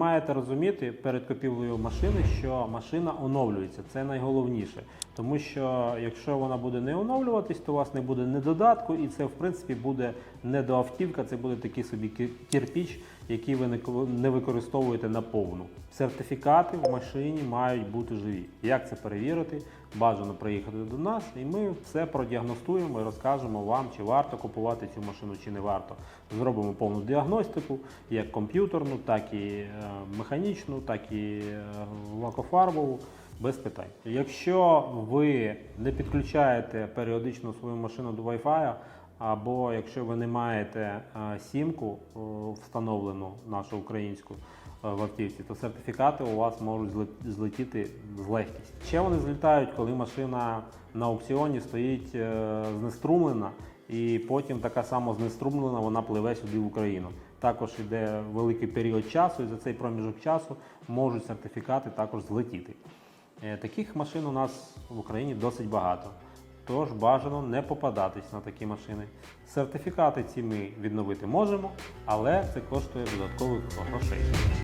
маєте розуміти перед купівлею машини, що машина оновлюється. Це найголовніше. Тому що якщо вона буде не оновлюватись, то у вас не буде ні додатку, і це в принципі буде не до автівка, це буде такий собі кирпіч, який ви не ко- не використовуєте на повну. Сертифікати в машині мають бути живі. Як це перевірити? Бажано приїхати до нас, і ми все продіагностуємо і розкажемо вам, чи варто купувати цю машину, чи не варто. Зробимо повну діагностику, як комп'ютерну, так і е, механічну, так і е, лакофарбову. Без питань. Якщо ви не підключаєте періодично свою машину до Wi-Fi, або якщо ви не маєте е, сімку е, встановлену нашу українську в автівці, то сертифікати у вас можуть злетіти з легкістю. Ще вони злітають, коли машина на аукціоні стоїть знеструмлена, і потім така сама знеструмлена, вона пливе сюди в Україну. Також йде великий період часу, і за цей проміжок часу можуть сертифікати також злетіти. Е, Таких машин у нас в Україні досить багато. Тож бажано не попадатись на такі машини. Сертифікати ці ми відновити можемо, але це коштує додаткових грошей.